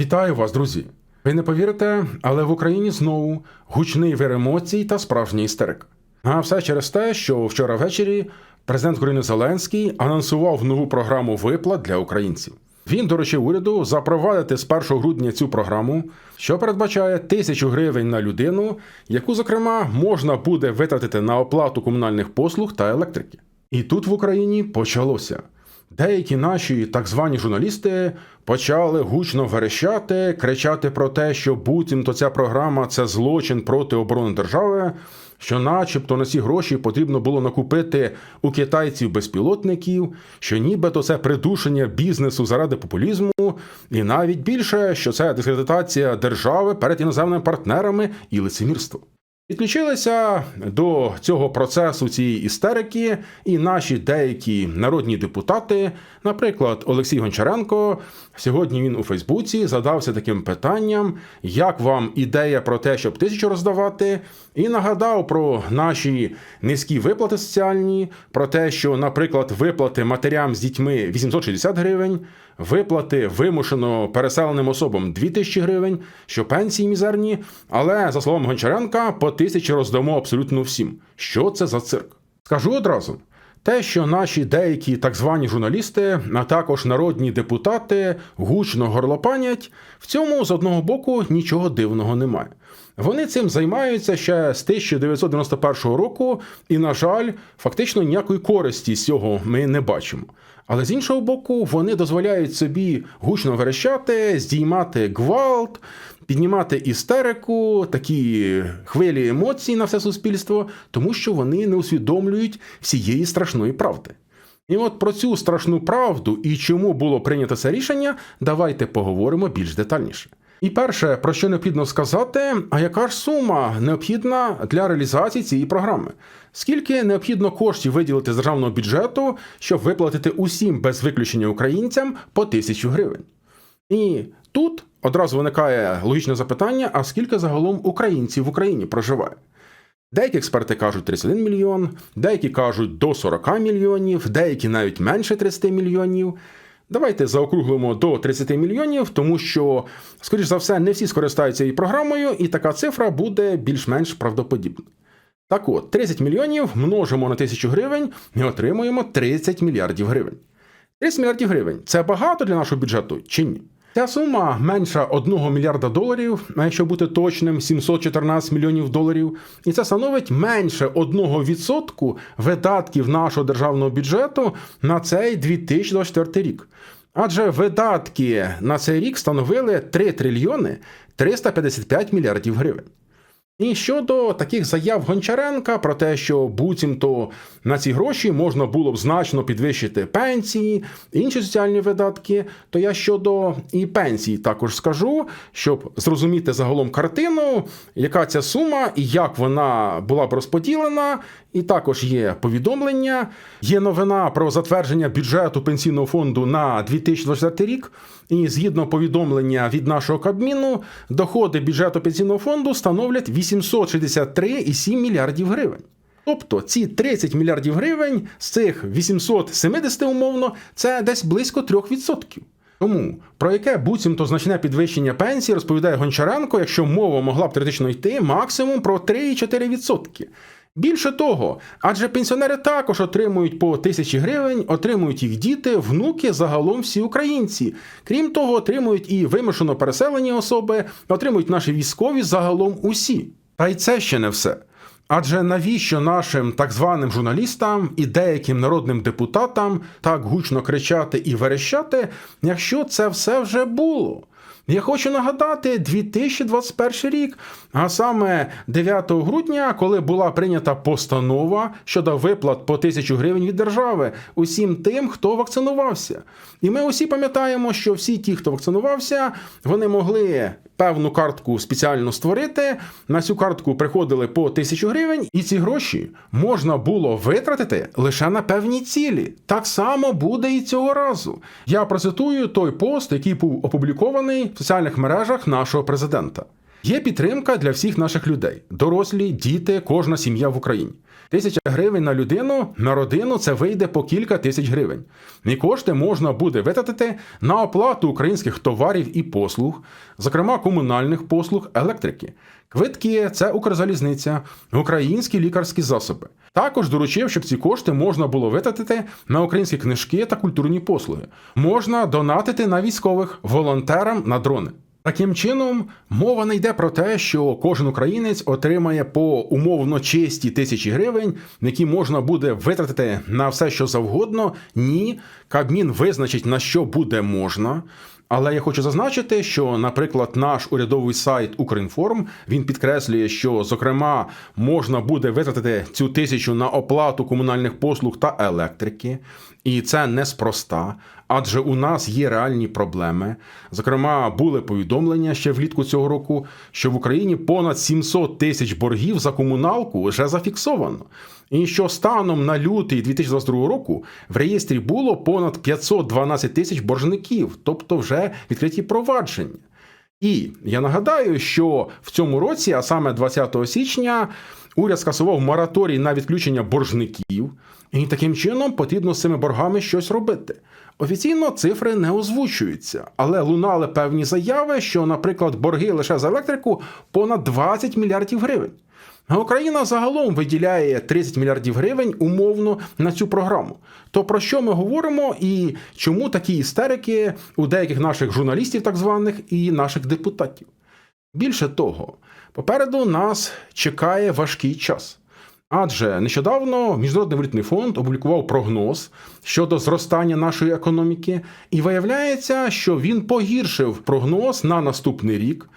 Вітаю вас, друзі! Ви не повірите, але в Україні знову гучний вир емоцій та справжня істерика. А все через те, що вчора ввечері президент України Зеленський анонсував нову програму виплат для українців. Він доручив уряду запровадити з 1 грудня цю програму, що передбачає тисячу гривень на людину, яку, зокрема, можна буде витратити на оплату комунальних послуг та електрики. І тут в Україні почалося. Деякі наші так звані журналісти почали гучно верещати, кричати про те, що буцімто ця програма це злочин проти оборони держави, що, начебто, на ці гроші потрібно було накупити у китайців безпілотників, що нібито це придушення бізнесу заради популізму, і навіть більше, що це дискредитація держави перед іноземними партнерами і лицемірство. Підключилися до цього процесу цієї істерики і наші деякі народні депутати, наприклад, Олексій Гончаренко. Сьогодні він у Фейсбуці задався таким питанням, як вам ідея про те, щоб тисячу роздавати, і нагадав про наші низькі виплати соціальні, про те, що, наприклад, виплати матерям з дітьми 860 гривень, виплати вимушено переселеним особам 2000 гривень, що пенсії мізерні. Але за словами Гончаренка, по тисячі роздамо абсолютно всім. Що це за цирк? Скажу одразу. Те, що наші деякі так звані журналісти, а також народні депутати гучно горлопанять, в цьому з одного боку нічого дивного немає. Вони цим займаються ще з 1991 року, і, на жаль, фактично ніякої користі з цього ми не бачимо. Але з іншого боку, вони дозволяють собі гучно верещати, здіймати гвалт, піднімати істерику, такі хвилі емоцій на все суспільство, тому що вони не усвідомлюють всієї страшної правди. І от про цю страшну правду і чому було прийнято це рішення, давайте поговоримо більш детальніше. І перше, про що необхідно сказати, а яка ж сума необхідна для реалізації цієї програми? Скільки необхідно коштів виділити з державного бюджету, щоб виплатити усім без виключення українцям по тисячу гривень? І тут одразу виникає логічне запитання: а скільки загалом українців в Україні проживає? Деякі експерти кажуть 31 мільйон, деякі кажуть до 40 мільйонів, деякі навіть менше 30 мільйонів. Давайте заокруглимо до 30 мільйонів, тому що, скоріш за все, не всі скористаються цією програмою, і така цифра буде більш-менш правдоподібна. Так от, 30 мільйонів множимо на 1000 гривень і отримуємо 30 мільярдів гривень. 30 мільярдів гривень це багато для нашого бюджету чи ні? Ця сума менша 1 мільярда доларів, якщо бути точним, 714 мільйонів доларів, і це становить менше 1% видатків нашого державного бюджету на цей 2024 рік. Адже видатки на цей рік становили 3 трильйони 355 мільярдів гривень. І щодо таких заяв Гончаренка про те, що буцімто на ці гроші можна було б значно підвищити пенсії, інші соціальні видатки, то я щодо і пенсії також скажу, щоб зрозуміти загалом картину, яка ця сума і як вона була б розподілена. І також є повідомлення, є новина про затвердження бюджету пенсійного фонду на 2024 рік. І згідно повідомлення від нашого Кабміну, доходи бюджету пенсійного фонду становлять 863,7 мільярдів гривень. Тобто ці 30 мільярдів гривень з цих 870 умовно це десь близько 3%. Тому про яке буцімто значне підвищення пенсії розповідає Гончаренко, якщо мова могла б теоретично йти максимум про 3,4%. Більше того, адже пенсіонери також отримують по тисячі гривень, отримують їх діти, внуки, загалом всі українці. Крім того, отримують і вимушено переселені особи, отримують наші військові загалом усі. Та й це ще не все. Адже навіщо нашим так званим журналістам і деяким народним депутатам так гучно кричати і верещати, якщо це все вже було? Я хочу нагадати 2021 рік, а саме 9 грудня, коли була прийнята постанова щодо виплат по тисячу гривень від держави усім тим, хто вакцинувався. І ми усі пам'ятаємо, що всі ті, хто вакцинувався, вони могли певну картку спеціально створити. На цю картку приходили по тисячу гривень, і ці гроші можна було витратити лише на певні цілі. Так само буде і цього разу. Я процитую той пост, який був опублікований в соціальних мережах нашого президента. Є підтримка для всіх наших людей: дорослі, діти, кожна сім'я в Україні. Тисяча гривень на людину на родину це вийде по кілька тисяч гривень. І кошти можна буде витратити на оплату українських товарів і послуг, зокрема комунальних послуг, електрики. Квитки це Укрзалізниця, українські лікарські засоби. Також доручив, щоб ці кошти можна було витратити на українські книжки та культурні послуги. Можна донатити на військових волонтерам на дрони. Таким чином, мова не йде про те, що кожен українець отримає по умовно чисті тисячі гривень, які можна буде витратити на все, що завгодно. Ні, Кабмін визначить на що буде можна. Але я хочу зазначити, що, наприклад, наш урядовий сайт Укрінформ він підкреслює, що зокрема можна буде витратити цю тисячу на оплату комунальних послуг та електрики, і це неспроста. Адже у нас є реальні проблеми. Зокрема, були повідомлення ще влітку цього року, що в Україні понад 700 тисяч боргів за комуналку вже зафіксовано. І що станом на лютий 2022 року в реєстрі було понад 512 тисяч боржників, тобто вже відкриті провадження. І я нагадаю, що в цьому році, а саме 20 січня, уряд скасував мораторій на відключення боржників, і таким чином потрібно з цими боргами щось робити. Офіційно цифри не озвучуються, але лунали певні заяви, що, наприклад, борги лише за електрику понад 20 мільярдів гривень. А Україна загалом виділяє 30 мільярдів гривень умовно на цю програму. То про що ми говоримо і чому такі істерики у деяких наших журналістів, так званих, і наших депутатів? Більше того, попереду нас чекає важкий час. Адже нещодавно Міжнародний валютний фонд опублікував прогноз щодо зростання нашої економіки, і виявляється, що він погіршив прогноз на наступний рік.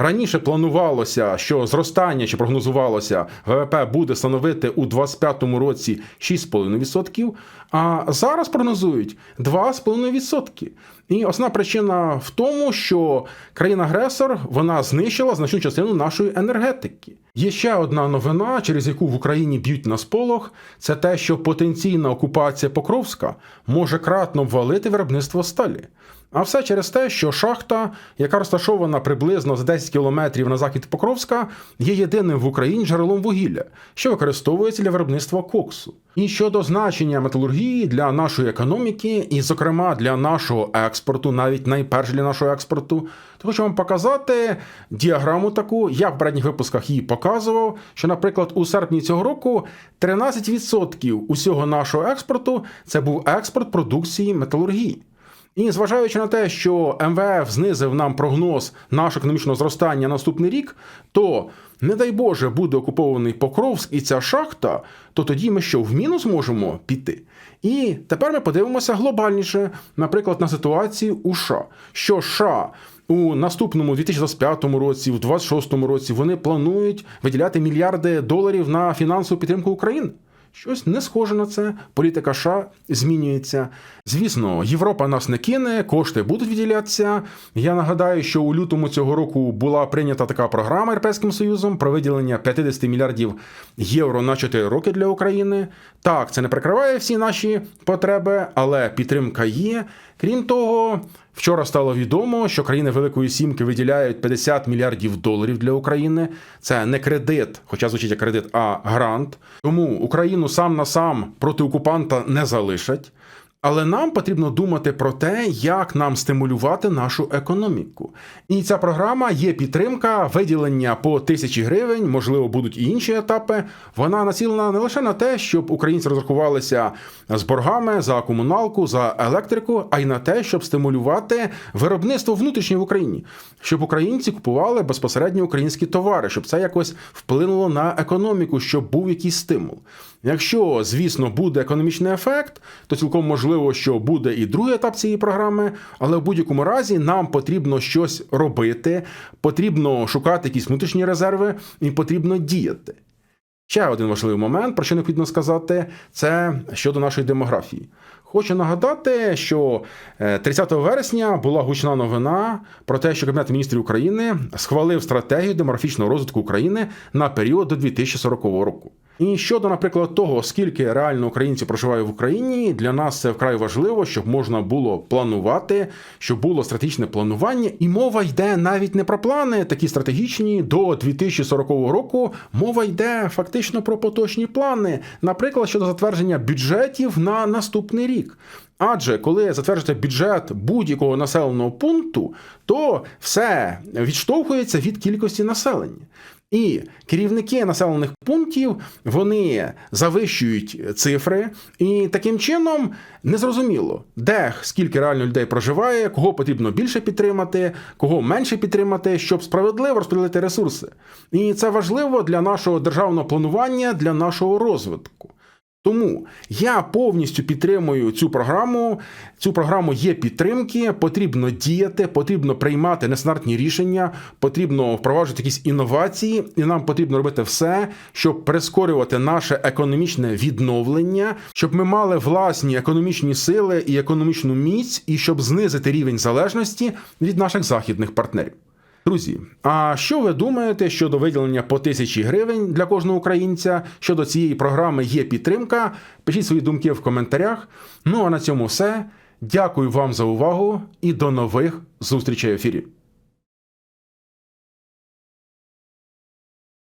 Раніше планувалося, що зростання чи прогнозувалося ВВП буде становити у 2025 році 6,5%, а зараз прогнозують 2,5%. І основна причина в тому, що країна-агресор вона знищила значну частину нашої енергетики. Є ще одна новина, через яку в Україні б'ють на сполох, це те, що потенційна окупація Покровська може кратно ввалити виробництво сталі. А все через те, що шахта, яка розташована приблизно за 10 кілометрів на захід Покровська, є єдиним в Україні джерелом вугілля, що використовується для виробництва коксу. І щодо значення металургії для нашої економіки, і, зокрема, для нашого експорту, навіть найперше для нашого експорту, то хочу вам показати діаграму таку. Я в передніх випусках її показував. Що, наприклад, у серпні цього року 13% усього нашого експорту це був експорт продукції металургії. І зважаючи на те, що МВФ знизив нам прогноз нашого економічного зростання наступний рік, то не дай Боже буде окупований Покровськ і ця шахта, то тоді ми що в мінус можемо піти. І тепер ми подивимося глобальніше, наприклад, на ситуацію у США. Що США у наступному 2025 році, у 2026 році вони планують виділяти мільярди доларів на фінансову підтримку України. Щось не схоже на це. Політика США змінюється. Звісно, Європа нас не кине, кошти будуть виділятися. Я нагадаю, що у лютому цього року була прийнята така програма Європейським Союзом про виділення 50 мільярдів євро на 4 роки для України. Так, це не прикриває всі наші потреби, але підтримка є. Крім того, вчора стало відомо, що країни Великої Сімки виділяють 50 мільярдів доларів для України. Це не кредит, хоча звучить як кредит, а грант. Тому Україну сам на сам проти окупанта не залишать. Але нам потрібно думати про те, як нам стимулювати нашу економіку. І ця програма є підтримка виділення по тисячі гривень, можливо, будуть і інші етапи. Вона націлена не лише на те, щоб українці розрахувалися з боргами за комуналку, за електрику, а й на те, щоб стимулювати виробництво внутрішнє в Україні, щоб українці купували безпосередньо українські товари, щоб це якось вплинуло на економіку, щоб був якийсь стимул. Якщо, звісно, буде економічний ефект, то цілком можливо, що буде і другий етап цієї програми, але в будь-якому разі нам потрібно щось робити, потрібно шукати якісь внутрішні резерви і потрібно діяти. Ще один важливий момент, про що необхідно сказати, це щодо нашої демографії. Хочу нагадати, що 30 вересня була гучна новина про те, що Кабінет міністрів України схвалив стратегію демографічного розвитку України на період до 2040 року. І щодо, наприклад, того, скільки реально українців проживає в Україні, для нас це вкрай важливо, щоб можна було планувати, щоб було стратегічне планування. І мова йде навіть не про плани такі стратегічні до 2040 року. Мова йде фактично про поточні плани, наприклад, щодо затвердження бюджетів на наступний рік. Адже коли затверджуєте бюджет будь-якого населеного пункту, то все відштовхується від кількості населення. І керівники населених пунктів вони завищують цифри, і таким чином незрозуміло, де скільки реально людей проживає, кого потрібно більше підтримати, кого менше підтримати, щоб справедливо розподілити ресурси. І це важливо для нашого державного планування, для нашого розвитку. Тому я повністю підтримую цю програму. Цю програму є підтримки, потрібно діяти, потрібно приймати нестандартні рішення, потрібно впроваджувати якісь інновації, і нам потрібно робити все, щоб прискорювати наше економічне відновлення, щоб ми мали власні економічні сили і економічну міць, і щоб знизити рівень залежності від наших західних партнерів. Друзі, а що ви думаєте щодо виділення по тисячі гривень для кожного українця? Щодо цієї програми є підтримка? Пишіть свої думки в коментарях. Ну а на цьому все. Дякую вам за увагу і до нових зустрічей в ефірі.